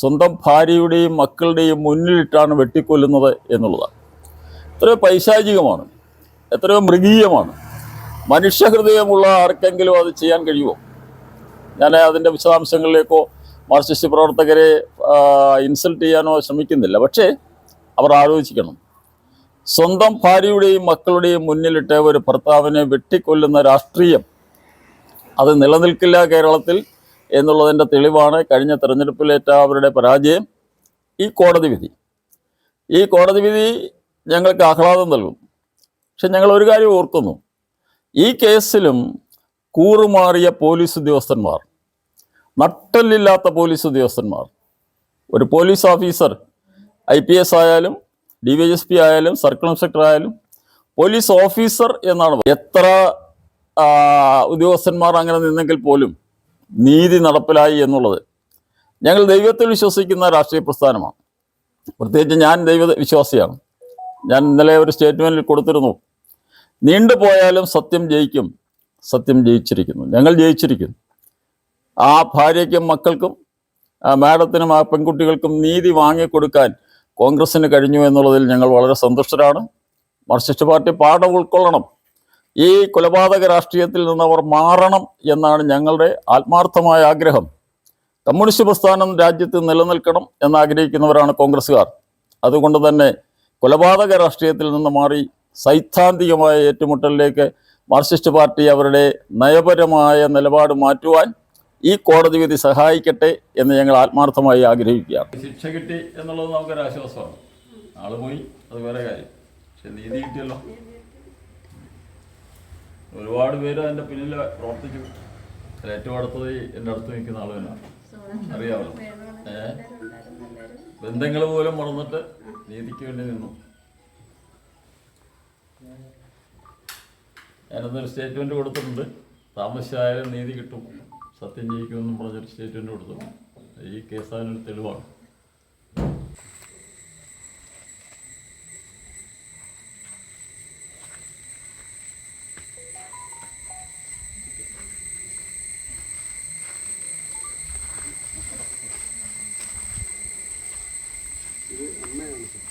സ്വന്തം ഭാര്യയുടെയും മക്കളുടെയും മുന്നിലിട്ടാണ് വെട്ടിക്കൊല്ലുന്നത് എന്നുള്ളതാണ്. എത്രയോ പൈശാചികമാണ് എത്രയോ മൃഗീയമാണ്. മനുഷ്യഹൃദയമുള്ള ആർക്കെങ്കിലും അത് ചെയ്യാൻ കഴിയുമോ? ഞാൻ അതിന്റെ വിശദാംശങ്ങളിലേക്കോ മാർക്സിസ്റ്റ് പ്രവർത്തകരെ ഇൻസൾട്ട് ചെയ്യാനോ ശ്രമിക്കുന്നില്ല. പക്ഷേ അവർ ആലോചിക്കണം. സ്വന്തം ഭാര്യയുടെയും മക്കളുടെയും മുന്നിലിട്ട് ഒരു ഭർത്താവിനെ വെട്ടിക്കൊല്ലുന്ന രാഷ്ട്രീയം അത് നിലനിൽക്കില്ല കേരളത്തിൽ. എന്നുള്ളതിന്റെ തെളിവാണ് കഴിഞ്ഞ തെരഞ്ഞെടുപ്പിലേറ്റ അവരുടെ പരാജയം. ഈ കോടതി വിധി. ഈ കോടതി വിധി ഞങ്ങൾക്ക് ആഹ്ലാദം നൽകും. പക്ഷെ ഞങ്ങൾ ഒരു കാര്യം ഓർക്കുന്നു. ഈ കേസിലും കൂറുമാറിയ പോലീസ് ഉദ്യോഗസ്ഥന്മാർ നട്ടല്ലില്ലാത്ത പോലീസ് ഉദ്യോഗസ്ഥന്മാർ ഒരു police officer I P S ആയാലും ഡി വൈ എസ് പി ആയാലും സർക്കിൾ ഇൻസ്പെക്ടർ ആയാലും പോലീസ് ഓഫീസർ എന്നാണ് എത്ര ഉദ്യോഗസ്ഥന്മാർ അങ്ങനെ നിന്നെങ്കിൽ പോലും നീതി നടപ്പിലായി എന്നുള്ളത്. ഞങ്ങൾ ദൈവത്തിൽ വിശ്വസിക്കുന്ന രാഷ്ട്രീയ പ്രസ്ഥാനമാണ്. പ്രത്യേകിച്ച് ഞാൻ ദൈവ വിശ്വാസിയാണ്. ഞാൻ ഇന്നലെ ഒരു സ്റ്റേറ്റ്മെന്റിൽ കൊടുത്തിരുന്നു. നീണ്ടുപോയാലും സത്യം ജയിക്കും. സത്യം ജയിച്ചിരിക്കുന്നു. ഞങ്ങൾ ജയിച്ചിരിക്കുന്നു. ആ ഭാര്യയ്ക്കും മക്കൾക്കും ആ മാഡത്തിനും ആ പെൺകുട്ടികൾക്കും നീതി വാങ്ങിക്കൊടുക്കാൻ കോൺഗ്രസ്സിന് കഴിഞ്ഞു എന്നുള്ളതിൽ ഞങ്ങൾ വളരെ സന്തുഷ്ടരാണ്. മാർക്സിസ്റ്റ് പാർട്ടി പാഠം ഉൾക്കൊള്ളണം. ഈ കൊലപാതക രാഷ്ട്രീയത്തിൽ നിന്ന് അവർ മാറണം എന്നാണ് ഞങ്ങളുടെ ആത്മാർത്ഥമായ ആഗ്രഹം. കമ്മ്യൂണിസ്റ്റ് പ്രസ്ഥാനം രാജ്യത്ത് നിലനിൽക്കണം എന്നാഗ്രഹിക്കുന്നവരാണ് കോൺഗ്രസ്സുകാർ. അതുകൊണ്ട് തന്നെ കൊലപാതക രാഷ്ട്രീയത്തിൽ നിന്ന് മാറി സൈദ്ധാന്തികമായ ഏറ്റുമുട്ടലിലേക്ക് മാർക്സിസ്റ്റ് പാർട്ടി അവരുടെ നയപരമായ നിലപാട് മാറ്റുവാൻ ഈ കോടതി വിധി സഹായിക്കട്ടെ എന്ന് ഞങ്ങൾ ആത്മാർത്ഥമായി ആഗ്രഹിക്കുകയാണ്. ശിക്ഷ കിട്ടി എന്നുള്ളത് നമുക്കൊരു ആശ്വാസമാണ് ആൾ പോയി അത് വേറെ കാര്യം. പക്ഷെ നീതി കിട്ടിയല്ലോ. ഒരുപാട് പേര് അതിന്റെ പിന്നിൽ പ്രവർത്തിച്ചു. ഏറ്റവും അടുത്തത് എന്റെ അടുത്ത് നിൽക്കുന്ന ആളു തന്നെയാണ്. അറിയാമല്ലോ ഏ? ബന്ധങ്ങൾ പോലും മറന്നിട്ട് നീതിക്ക് വേണ്ടി നിന്നു. ഞാനതൊരു സ്റ്റേറ്റ്മെന്റ് കൊടുത്തിട്ടുണ്ട്. താമസിച്ചായാലും നീതി കിട്ടും. സത്യം ജയിക്കുമെന്നും പറഞ്ഞൊരു സ്റ്റേറ്റ്മെന്റ് കൊടുത്തിട്ടുണ്ട്. ഈ കേസ് അതിനൊരു തെളിവാണ്. അങ്ങനെ